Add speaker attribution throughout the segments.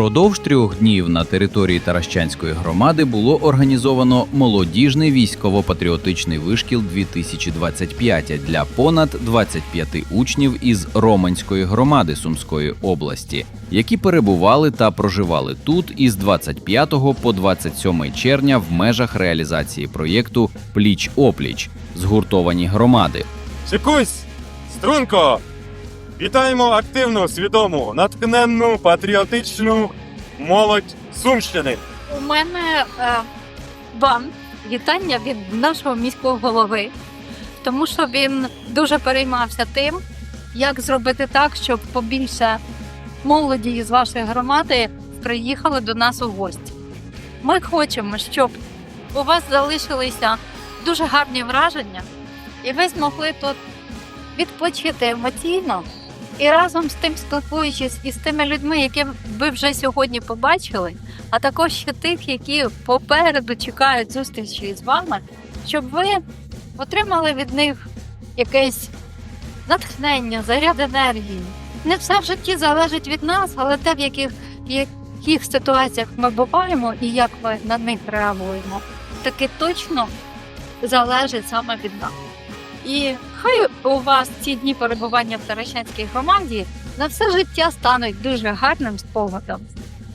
Speaker 1: Впродовж трьох днів на території Таращанської громади було організовано молодіжний військово-патріотичний вишкіл 2025 для понад 25 учнів із Романської громади Сумської області, які перебували та проживали тут із 25 по 27 червня в межах реалізації проєкту Пліч опліч згуртовані громади.
Speaker 2: Шикусь! Струнко! Вітаємо активну, свідому, натхненну, патріотичну молодь Сумщини.
Speaker 3: У мене е, вам вітання від нашого міського голови, тому що він дуже переймався тим, як зробити так, щоб побільше молоді з вашої громади приїхали до нас у гості. Ми хочемо, щоб у вас залишилися дуже гарні враження, і ви змогли тут відпочити емоційно. І разом з тим спілкуючись із тими людьми, які ви вже сьогодні побачили, а також ще тих, які попереду чекають зустрічі з вами, щоб ви отримали від них якесь натхнення, заряд енергії. Не все в житті залежить від нас, але те, в яких, в яких ситуаціях ми буваємо і як ми на них реагуємо, таки точно залежить саме від нас. І хай у вас ці дні перебування в Таращанській громаді на все життя стануть дуже гарним спогадом.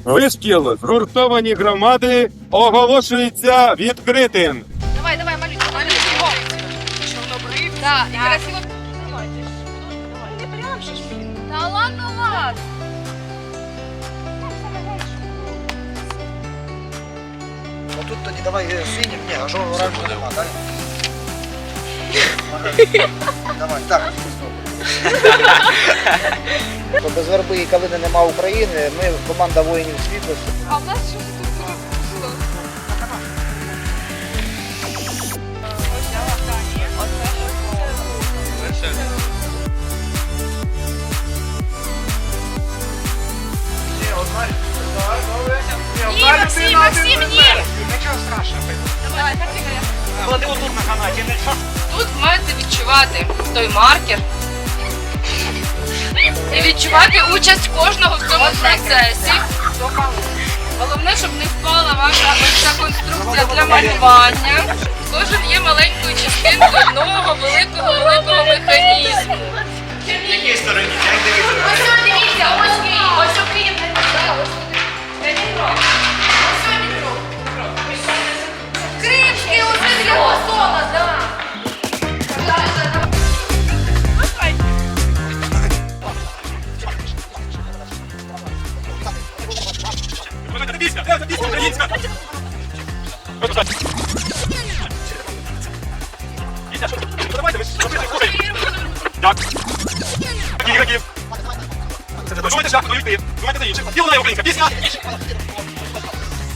Speaker 2: Вишкіл згуртовані громади оголошується відкритим.
Speaker 4: Давай, давай, малюй, малюй его. Да, и красиво. Не прям же ж, блин. Да ладно
Speaker 5: тут тоді давай е, синім, ні, а жовтого оранжевого нема, так? Давай, так. То без верби і калини нема України, ми команда воїнів світлості.
Speaker 4: А в нас що тут було?
Speaker 5: Ні,
Speaker 4: Максим, Максим, ні.
Speaker 5: Нічого страшного.
Speaker 4: Давай, так,
Speaker 5: Клади отут на канаті.
Speaker 6: Тут маєте відчувати той маркер і відчувати участь кожного в цьому процесі. Головне, щоб не впала ваша ця конструкція для малювання. Кожен є маленькою частинкою одного великого великого механізму.
Speaker 5: В якій стороні?
Speaker 2: Думайте шлях, хто йти. Думайте за інших. І вона українська пісня.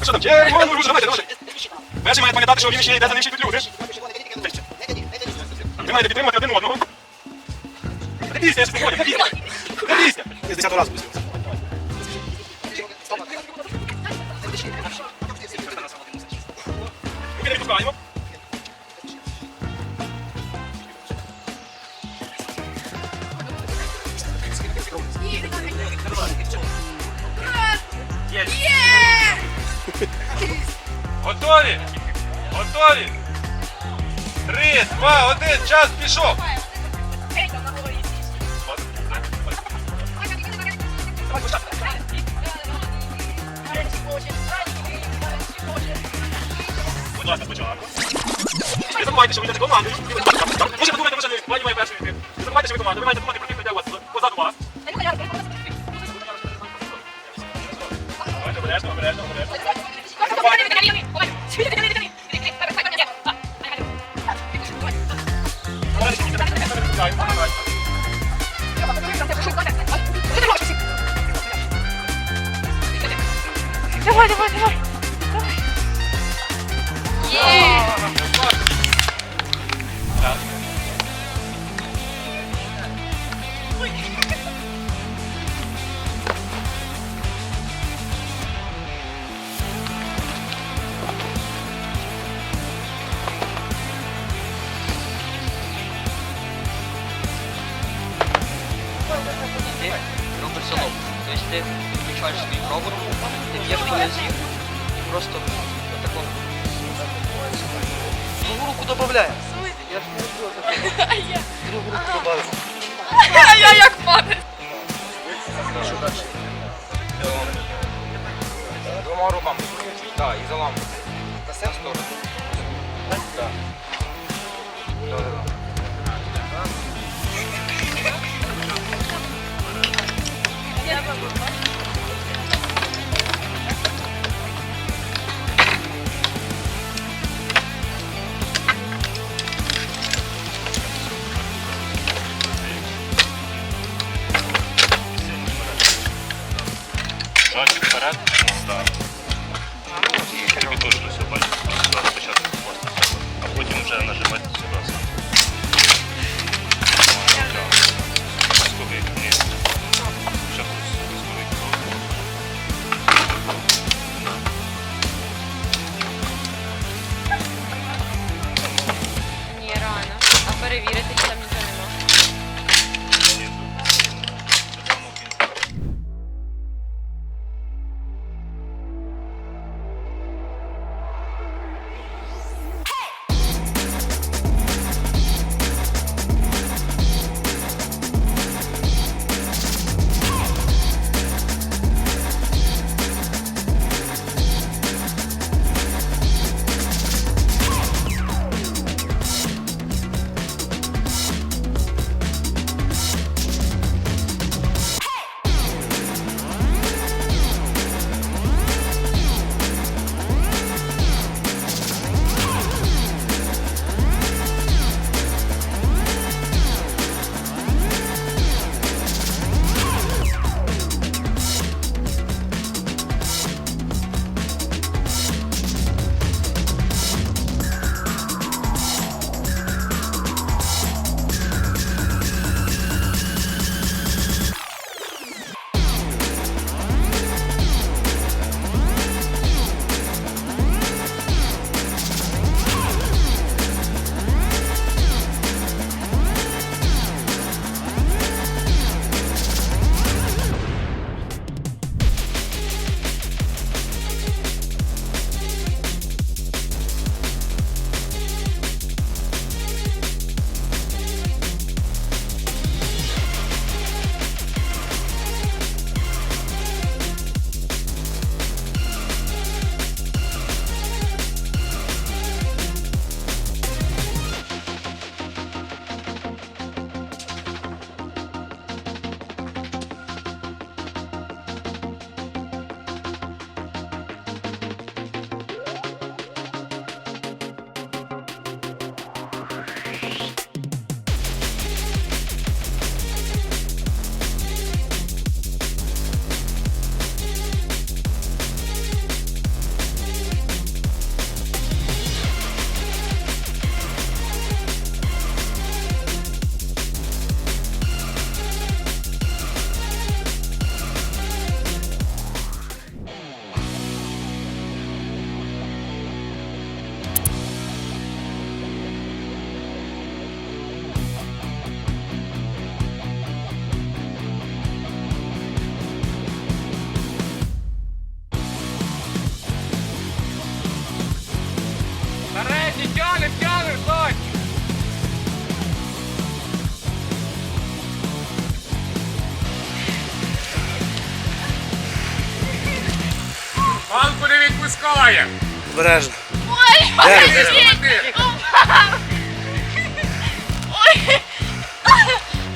Speaker 2: Що там? Червону ружу, давайте, давайте. Перший має пам'ятати, що він ще йде за ним ще петлю, видиш? Ви маєте підтримувати один одного. Це пісня, я ще приходив, це пісня. Це пісня. Я з 10 разу пустив. Не відпускаємо. Готові? Готові? Три, два, один, час пішов. Будь ласка, спочатку. Не забувайте, що ви йдете командою. Може, подумайте, може, не має перший йти. Не забувайте, що ви команда. Ви маєте думати про тих, хто йде позаду вас. Обережно, обережно, обережно.
Speaker 4: Давай, давай, давай.
Speaker 7: Тобто ти включаєш свій руку, ти б'єш по нозі і просто руку додаємо. Я ж не люблю такого. Другу руку.
Speaker 6: А я як.
Speaker 2: Що далі? Двома руками. Так, і заламуємо. На в сторону. Так. Так, так, так.
Speaker 8: Носик
Speaker 2: Палку не відпускає!
Speaker 5: Обережно.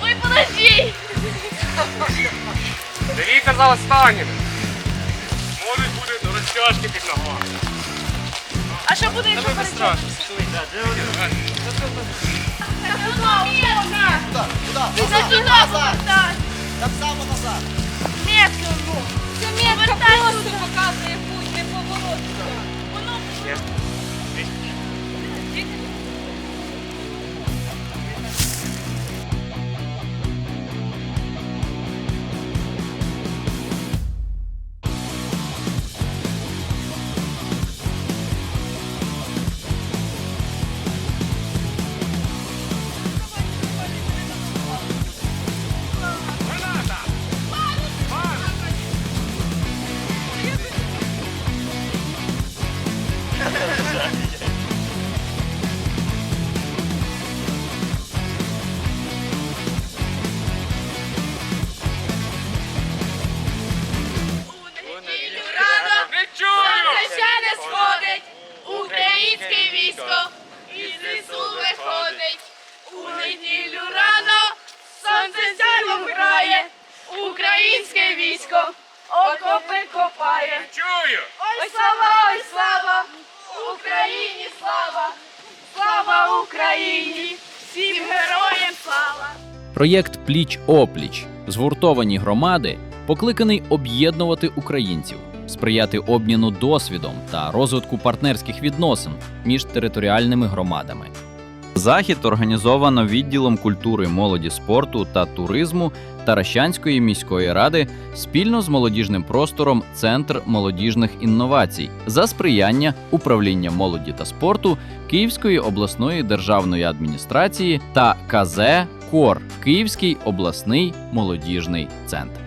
Speaker 6: Ой, подожди!
Speaker 2: Дивіться за останніми! Можуть бути розтяжки під ногами.
Speaker 6: А що буде, якщо
Speaker 2: Це страшно.
Speaker 6: Це туди назад!
Speaker 5: Так само назад.
Speaker 6: Метка, ну! Це метка просто показує. Воно сяйвом грає. Українське військо окопи копає.
Speaker 2: Чую!
Speaker 6: Ой, слава, ой, слава! Україні слава! Слава Україні! Всім героям слава!
Speaker 1: Проєкт Пліч опліч згуртовані громади покликаний об'єднувати українців, сприяти обміну досвідом та розвитку партнерських відносин між територіальними громадами. Захід організовано відділом культури, молоді, спорту та туризму Таращанської міської ради спільно з молодіжним простором Центр молодіжних інновацій за сприяння управління молоді та спорту Київської обласної державної адміністрації та КЗ КОР Київський обласний молодіжний центр.